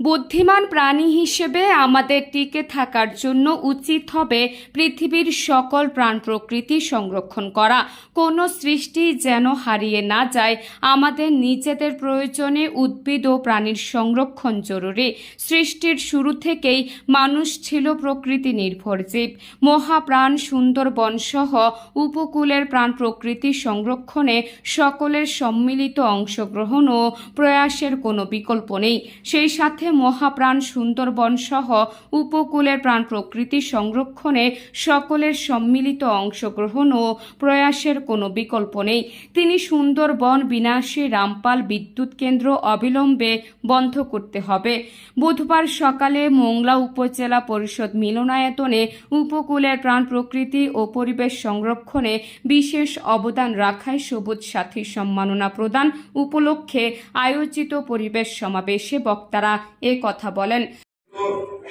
বুদ্ধিমান প্রাণী হিসেবে আমাদের টিকে থাকার জন্য উচিত হবে পৃথিবীর সকল প্রাণ প্রকৃতি সংরক্ষণ করা। কোনো সৃষ্টি যেন হারিয়ে না যায়, আমাদের নিজেদের প্রয়োজনে উদ্ভিদ ও প্রাণীর সংরক্ষণ জরুরি। সৃষ্টির শুরু থেকেই মানুষ ছিল প্রকৃতি নির্ভর জীব। মহাপ্রাণ সুন্দরবন সহ উপকূলের প্রাণ প্রকৃতি সংরক্ষণে সকলের সম্মিলিত অংশগ্রহণ ও প্রয়াসের কোনো বিকল্প নেই। সেই সাথে মহাপ্রাণ সুন্দরবন সহ উপকূলের প্রাণ প্রকৃতি সংরক্ষণে সকলের সম্মিলিত অংশগ্রহণ ও প্রয়াসের কোনো বিকল্প নেই। তিনি সুন্দরবন বিনাশী রামপাল বিদ্যুৎ কেন্দ্র অবিলম্বে বন্ধ করতে হবে। বুধবার সকালে মোংলা উপজেলা পরিষদ মিলনায়তনে উপকূলের প্রাণ প্রকৃতি ও পরিবেশ সংরক্ষণে বিশেষ অবদান রাখায় সবুজ সাথী সম্মাননা প্রদান উপলক্ষে আয়োজিত পরিবেশ সমাবেশে বক্তারা এ কথা বলেন।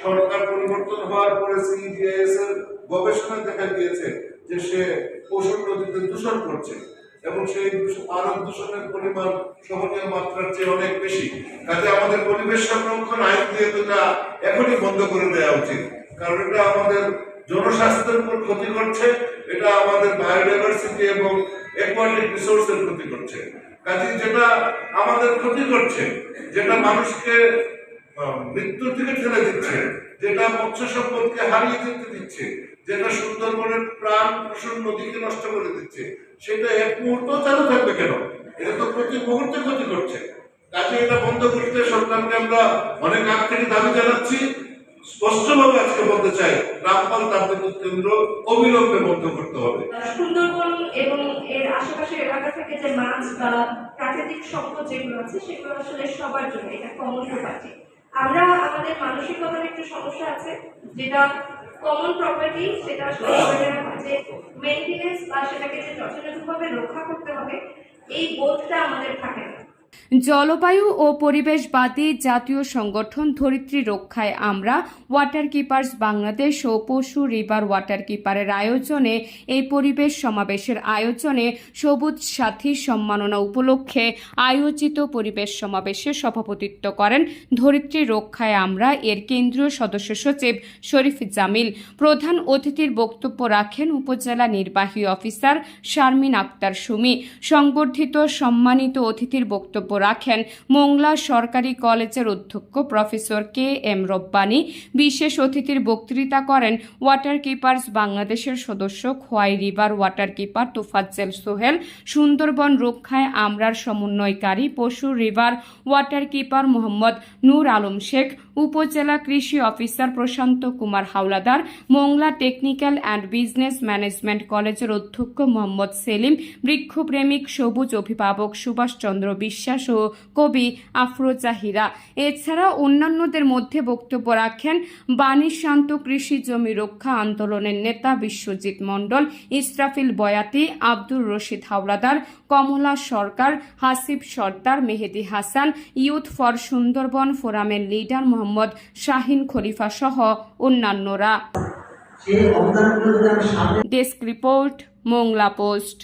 সরকার পরিবর্তন হওয়ার পরে এর গবেষণা দেখা গিয়েছে যে সে পশুর নদীতে দূষণ করছে এবং সেই দূষণের পরিমাণ সহনীয় মাত্রার চেয়ে অনেক বেশি। কাজে আমাদের পরিবেশ সংরক্ষণ আইন দিয়ে এটা এখনই বন্ধ করে দেওয়া উচিত। কারণ এটা আমাদের জনস্বাস্থ্যের উপর ক্ষতি করছে, এটা আমাদের বায়োডাইভার্সিটি এবং রিসোর্সের ক্ষতি করছে। কাজে যেটা আমাদের ক্ষতি করছে, যেটা মানুষকে মৃত্যুর দিকে ঠেলে দিচ্ছে, যেটা মৎস্য সম্পদকে হারিয়ে যেতে দিচ্ছে, যেটা সুন্দরবনের প্রাণ প্রসন্ন নদীকে নষ্ট করে দিচ্ছে, সেটা এক মুহূর্ত চালু থাকবে কেন? এটা তো প্রতি মুহূর্তে ক্ষতি করছে। কাজে এটা বন্ধ করতে সরকারকে আমরা অনেক আগ থেকে দাবি জানাচ্ছি। স্পষ্টভাবে আজকে বলতে চাই, রামপাল তাপবিদ্যুৎ কেন্দ্র অবিলম্বে বন্ধ করতে হবে। সুন্দরবন এবং এর আশেপাশের এলাকা থেকে যে মাছ বা প্রাকৃতিক সম্পদ যেগুলো আছে, সেগুলো আসলে সবার জন্য, এটা কমন প্রপার্টি আমরা আমাদের মানসিকতার একটু সমস্যা আছে যেটা কমন প্রপার্টি সেটা আসলে যে মেনটেনেন্স বা সেটাকে যে যথাযথভাবে রক্ষা করতে হবে এই বোধটা আমাদের থাকে না। জলবায়ু ও পরিবেশবাদী জাতীয় সংগঠন ধরিত্রী রক্ষায় আমরা ওয়াটার কিপার্স বাংলাদেশ ও পশু রিভার ওয়াটার কিপারের আয়োজনে এই পরিবেশ সমাবেশের আয়োজনে সবুজ সাথী সম্মাননা উপলক্ষে আয়োজিত পরিবেশ সমাবেশে সভাপতিত্ব করেন ধরিত্রী রক্ষায় আমরা এর কেন্দ্রীয় সদস্য সচিব শরীফ জামিল। প্রধান অতিথির বক্তব্য রাখেন উপজেলা নির্বাহী অফিসার শারমিন আক্তার সুমি। সংবর্ধিত সম্মানিত অতিথির বক্তব্য রাখেন মোংলা সরকারি কলেজের অধ্যক্ষ প্রফেসর কে এম রব্বানী। বিশেষ অতিথির বক্তৃতা করেন ওয়াটার কিপার্স বাংলাদেশের সদস্য Khowai river, water keeper Tofazzel Sohel, Sundarban রক্ষায় আমরার সমন্বয়কারী Pashur river, water keeper Mohammad Nur Alam Sheikh, উপজেলা কৃষি officer Prashanta Kumar Howlader, Mongla technical and business management কলেজের অধ্যক্ষ মোহাম্মদ সেলিম, বৃক্ষপ্রেমিক সবুজ অভিভাবক সুভাষচন্দ্র বিশ্বাস ও কবি আফরোজা হীরা এছাড়া অন্যান্যদের মধ্যে বক্তব্য রাখেন বাণী শান্ত কৃষি জমি রক্ষা আন্দোলনের নেতা বিশ্বজিৎ মণ্ডল ইসরাফিল বয়াতি আব্দুর রশিদ হাওলাদার কমলা সরকার হাসিব সর্দার মেহেদি হাসান ইউথ ফর সুন্দরবন ফোরামের লিডার মোহাম্মদ শাহিন খলিফা সহ অন্যান্যরা। Desk report Mongla post.